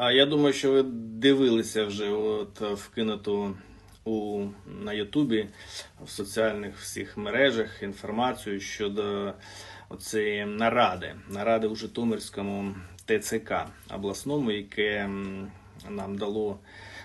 А я думаю, що ви дивилися вже от е, вкинуту у на Ютубі в соціальних всіх мережах інформацію щодо оцієї наради, наради у Житомирському ТЦК обласному, яке нам дало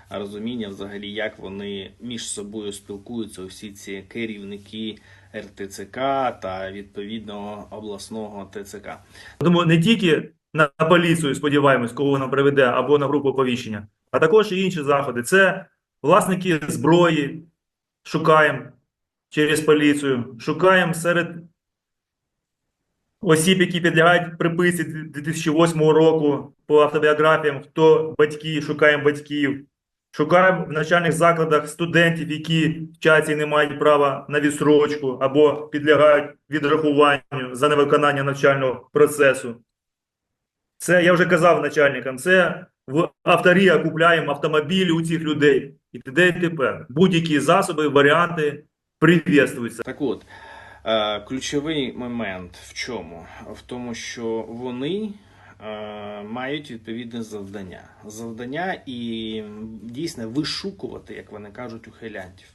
розуміння взагалі, як вони між собою спілкуються, усі ці керівники РТЦК та відповідного обласного ТЦК. Тому не тільки на поліцію сподіваємось, кого вона приведе, або на групу оповіщення, а також і інші заходи. Це власники зброї, шукаємо через поліцію, шукаємо серед осіб, які підлягають приписці 2008 року по автобіографіям, хто батьки, шукаємо батьків. Шукаємо в навчальних закладах студентів, які вчаться і не мають права на відсрочку або підлягають відрахуванню за невиконання навчального процесу. Це я вже казав начальникам. Це в авторія купляємо автомобілі у цих людей. І т.д. і тепер. Будь-які засоби, варіанти привітствуються. Так от, е, ключовий момент в чому? В тому, що вони е, мають відповідне завдання. Завдання і дійсно вишукувати, як вони кажуть, ухилянтів.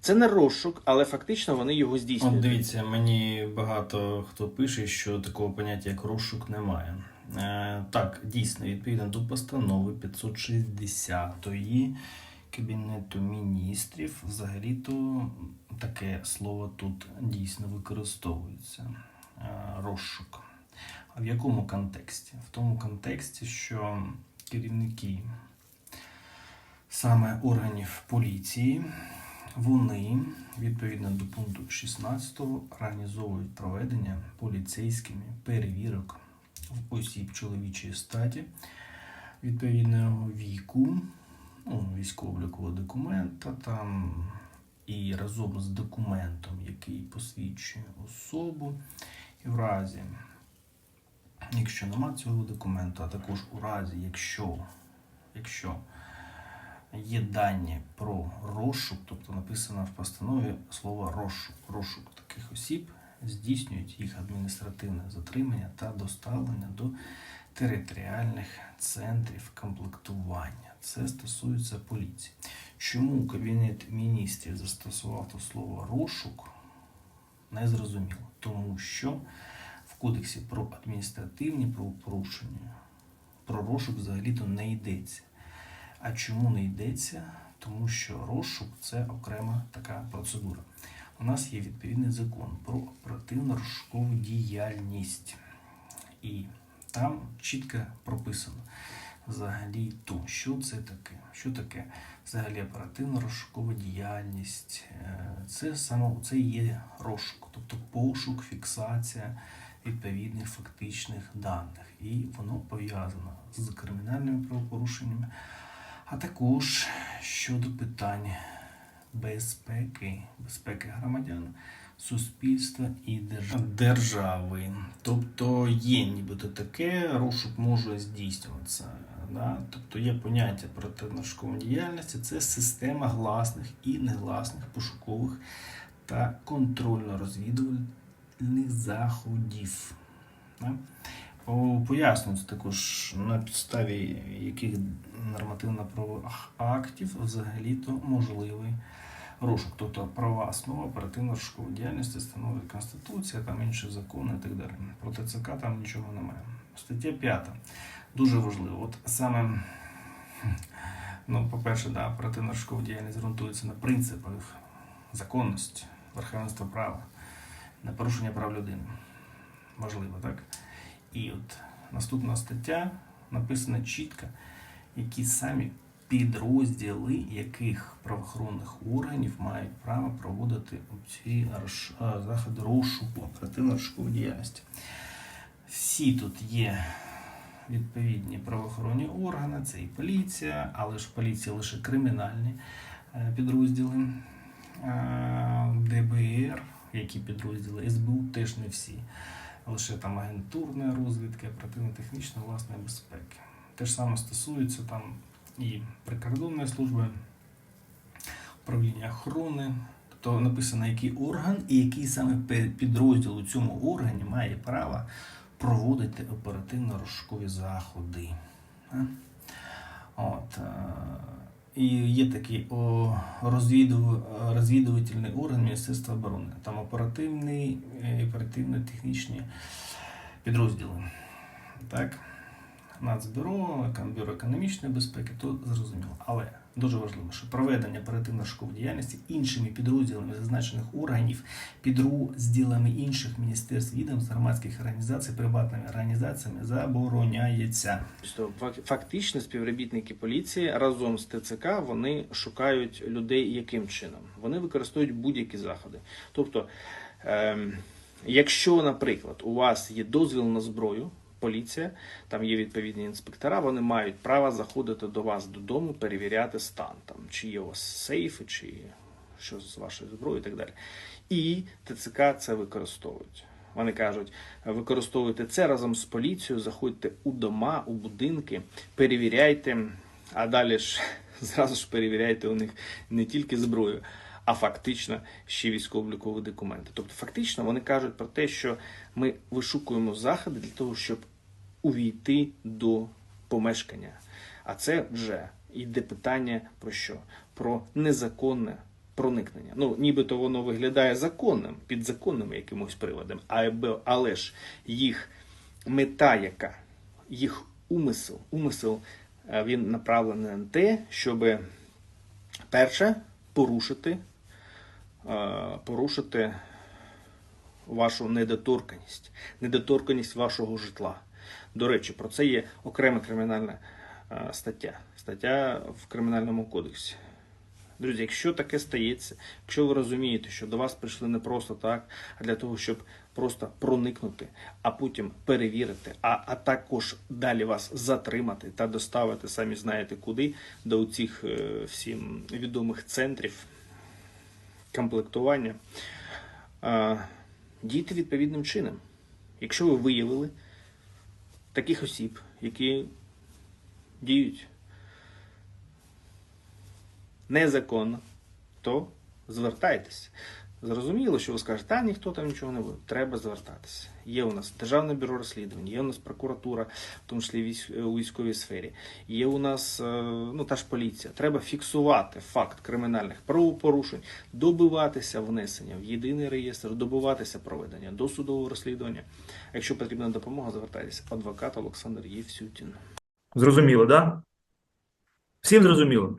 Це не розшук, але фактично вони його От дивіться, мені багато хто пише, що такого поняття як розшук немає. Е, так, дійсно, відповідно до постанови 560 Кабінету міністрів, взагалі-то таке слово тут дійсно використовується. Е, розшук. А в якому контексті? В тому контексті, що керівники саме органів поліції вони відповідно до пункту 16 організовують проведення поліцейськими перевірок в осіб чоловічої статі відповідного віку, ну, військово-облікового документа там і разом з документом, який посвідчує особу, і в разі, якщо нема цього документу, а також у разі, якщо, якщо є дані про розшук, тобто написано в постанові слово розшук. Розшук таких осіб здійснюють їх адміністративне затримання та доставлення до територіальних центрів комплектування. Це стосується поліції. Чому Кабінет міністрів застосував то слово розшук, не зрозуміло. Тому що в Кодексі про адміністративні правопорушення про розшук взагалі-то не йдеться. А чому не йдеться? Тому що розшук це окрема така процедура. У нас є відповідний закон про оперативно-розшукову діяльність. І там чітко прописано взагалі то, що це таке. Що таке взагалі оперативно-розшукова діяльність? Е, Це саме це є розшук, тобто пошук, фіксація відповідних фактичних даних. І воно пов'язано з кримінальними правопорушеннями, а також щодо питань безпеки, безпеки громадян, суспільства і держави. Тобто є нібито таке, розшук може здійснюватися. Да? Тобто є поняття оперативно-розшукової діяльності, це система гласних і негласних пошукових та контрольно-розвідувальних заходів. Да? О, Пояснюється також на підставі яких нормативно-правових актів взагалі-то можливий розшук. Тобто права основа оперативно-розшукової діяльності становить Конституція, там інші закони і так далі. Про ТЦК там нічого немає. Стаття 5. Дуже важливо. От саме, ну, по-перше, да, оперативно-розшукова діяльність ґрунтується на принципах законності, верховенства права, на порушення прав людини. Важливо, так? І от наступна стаття написана чітко, які самі підрозділи яких правоохоронних органів мають право проводити ці заходи розшуку оперативно-розшукової діяльності. Всі тут є відповідні правоохоронні органи, це і поліція, але ж поліція лише кримінальні е, підрозділи, Е, ДБР, які підрозділи, СБУ теж не всі лише там агентурної розвідки, оперативно-технічної власної безпеки. Те ж саме стосується там і прикордонної служби, управління охорони. Тобто написано, який орган і який саме підрозділ у цьому органі має право проводити оперативно-розшукові заходи. Е. От, е, і є такий розвідув, розвідувальний орган Міністерства оборони. Там оперативний і оперативно-технічні підрозділи. Так? Нацбюро, бюро економічної безпеки, то зрозуміло. Але дуже важливо, що проведення оперативно-шукової діяльності іншими підрозділами зазначених органів, підрозділами інших міністерств, відомств, громадських організацій, приватними організаціями забороняється. Тобто, фактично співробітники поліції разом з ТЦК вони шукають людей яким чином? Вони використовують будь-які заходи. Тобто, ем, якщо, наприклад, у вас є дозвіл на зброю, поліція, там є відповідні інспектора, вони мають право заходити до вас додому, перевіряти стан, там, чи є у вас сейфи, чи що з вашою зброєю і так далі. І ТЦК це використовують. Вони кажуть, використовуйте це разом з поліцією, заходьте у дома, у будинки, перевіряйте, а далі ж зразу ж перевіряйте у них не тільки зброю, а фактично ще військово-облікові документи. Тобто, фактично вони кажуть про те, що ми вишукуємо заходи для того, щоб увійти до помешкання. А це вже йде питання про що? Про незаконне проникнення. Ну, нібито воно виглядає законним, підзаконним якимось приводом, але ж їх мета, яка їх умисел, умисел е, він направлений на те, щоб перше порушити, порушити вашу недоторканість, недоторканість вашого житла. До речі, про це є окрема кримінальна е, стаття, стаття в Кримінальному кодексі. Друзі, якщо таке стається, якщо ви розумієте, що до вас прийшли не просто так, а для того, щоб просто проникнути, а потім перевірити, а, а також далі вас затримати та доставити, самі знаєте куди, до цих е, всім відомих центрів комплектування, дійте відповідним чином. Якщо ви виявили таких осіб, які діють незаконно, то звертайтеся. Зрозуміло, що ви скажете, та ніхто там нічого не буде. Треба звертатися. Є у нас Державне бюро розслідувань, є у нас прокуратура, в тому числі у військовій сфері, є у нас е, ну, та ж поліція. Треба фіксувати факт кримінальних правопорушень, добиватися внесення в єдиний реєстр, добиватися проведення досудового розслідування. Якщо потрібна допомога, звертайтеся. Адвокат Олександр Євсютін. Зрозуміло, да? Всім зрозуміло.